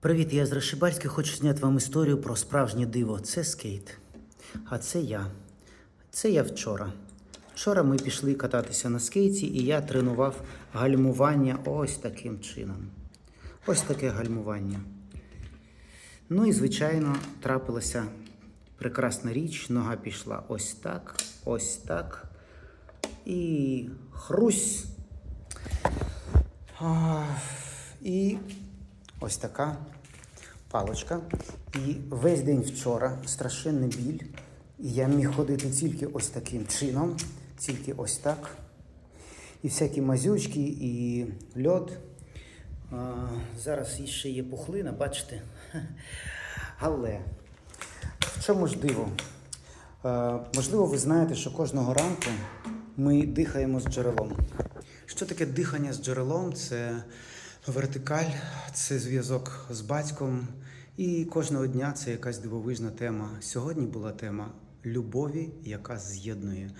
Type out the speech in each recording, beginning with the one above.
Привіт, я з Рашибальських. Хочу зняти вам історію про справжнє диво. Це скейт. А це я. Це я вчора. Вчора ми пішли кататися на скейті, і я тренував гальмування ось таким чином. Ось таке гальмування. Ну і, звичайно, трапилася прекрасна річ. Нога пішла ось так, ось так. І хрусь. І ось така паличка. І весь день вчора страшенний біль. І я міг ходити тільки ось таким чином, тільки ось так. І всякі мазючки, і льод. А, зараз ще є пухлина, бачите? Але в чому ж диво? Е, можливо, ви знаєте, що кожного ранку ми дихаємо з джерелом. Що таке дихання з джерелом? Це вертикаль, це зв'язок з батьком. І кожного дня це якась дивовижна тема. Сьогодні була тема любові, яка з'єднує.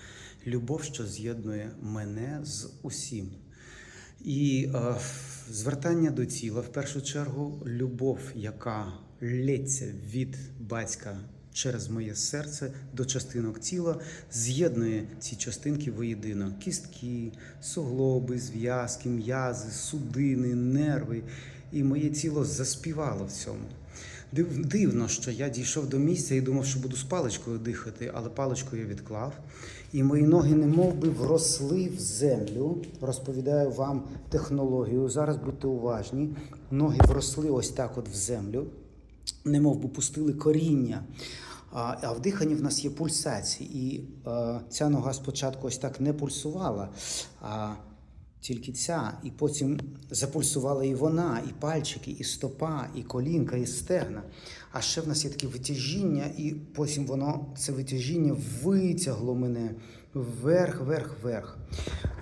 Любов, що з'єднує мене з усім. І е, звертання до тіла, в першу чергу, любов, яка лється від батька через моє серце до частинок тіла, з'єднує ці частинки воєдино: кістки, суглоби, зв'язки, м'язи, судини, нерви. І моє тіло заспівало в цьому. Дивно, що я дійшов до місця і думав, що буду з паличкою дихати, але паличку я відклав. І мої ноги не би вросли в землю. Розповідаю вам технологію. Зараз будьте уважні. Ноги вросли ось так от в землю, не би пустили коріння. А, в диханні в нас є пульсації. І е, ця нога спочатку ось так не пульсувала. А тільки ця, і потім запульсувала і вона, і пальчики, і стопа, і колінка, і стегна. А ще в нас є таке витяжіння, і потім воно це витяжіння витягло мене вверх, вверх, вверх.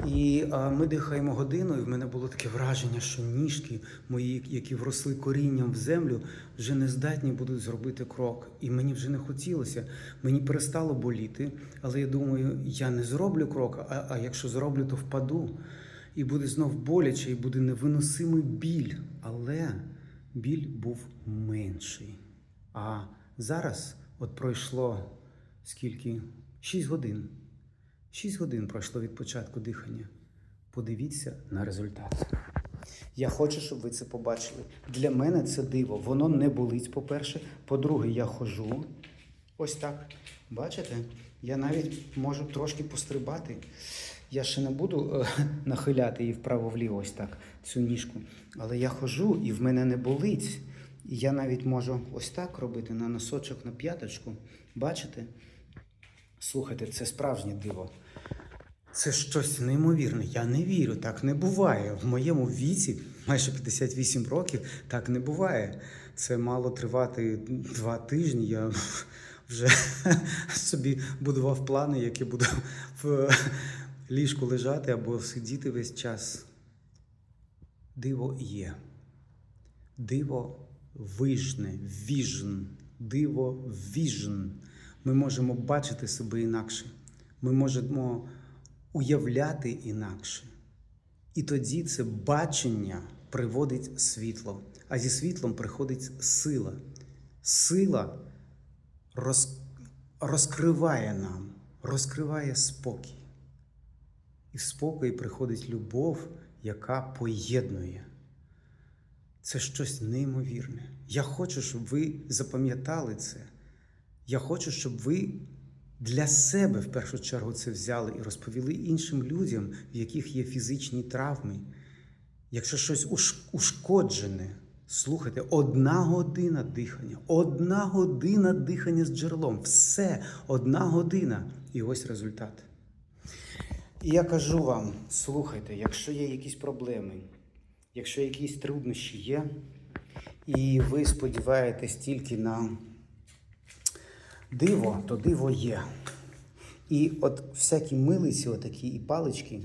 І а, ми дихаємо годину, і в мене було таке враження, що ніжки мої, які вросли корінням в землю, вже не здатні будуть зробити крок. І мені вже не хотілося, мені перестало боліти, але я думаю, я не зроблю крок, а, а якщо зроблю, то впаду. І буде знов боляче, і буде невиносимий біль. Але біль був менший. А зараз, от пройшло скільки? Шість годин. Шість годин пройшло від початку дихання. Подивіться на результат. Я хочу, щоб ви це побачили. Для мене це диво. Воно не болить, по-перше. По-друге, я хожу. Ось так. Бачите? Я навіть можу трошки пострибати. Я ще не буду е, нахиляти її вправо-вліво, ось так, цю ніжку. Але я хожу і в мене не болить. І я навіть можу ось так робити на носочок на п'яточку. Бачите? Слухайте, це справжнє диво. Це щось неймовірне. Я не вірю, так не буває. В моєму віці, майже 58 років, так не буває. Це мало тривати два тижні. Я вже собі будував плани, які буду в ліжку лежати або сидіти весь час. Диво є. Диво вижне, віжн, диво віжн. Ми можемо бачити себе інакше. Ми можемо уявляти інакше. І тоді це бачення приводить світло, а зі світлом приходить сила. Сила роз... розкриває нам, розкриває спокій. І в спокої приходить любов, яка поєднує. Це щось неймовірне. Я хочу, щоб ви запам'ятали це. Я хочу, щоб ви для себе в першу чергу це взяли і розповіли іншим людям, в яких є фізичні травми. Якщо щось ушкоджене, слухайте, одна година дихання, одна година дихання з джерелом, все, одна година. І ось результат. І я кажу вам: слухайте, якщо є якісь проблеми, якщо якісь труднощі є, і ви сподіваєтесь тільки на диво, то диво є. І от всякі милиці, отакі і палички,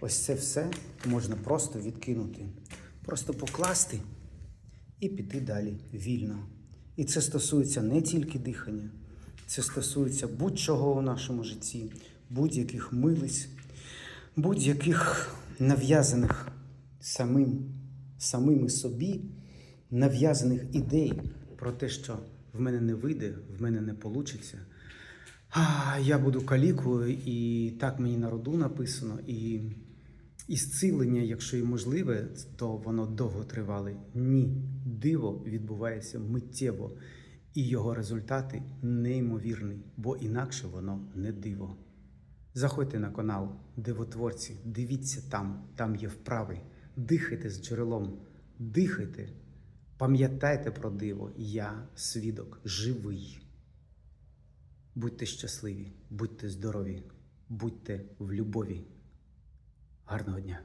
ось це все можна просто відкинути, просто покласти і піти далі вільно. І це стосується не тільки дихання, це стосується будь-чого у нашому житті, будь-яких милиць, будь-яких нав'язаних самим, самими собі нав'язаних ідей про те, що в мене не вийде, в мене не вийде. Я буду калікою, і так мені на роду написано. І і зцілення, якщо і можливе, то воно довго тривале. Ні, диво відбувається миттєво, і його результати неймовірні, бо інакше воно не диво. Заходьте на канал Дивотворці, дивіться там, там є вправи. Дихайте з джерелом, дихайте, пам'ятайте про диво. Я свідок, живий. Будьте щасливі, будьте здорові, будьте в любові. Гарного дня!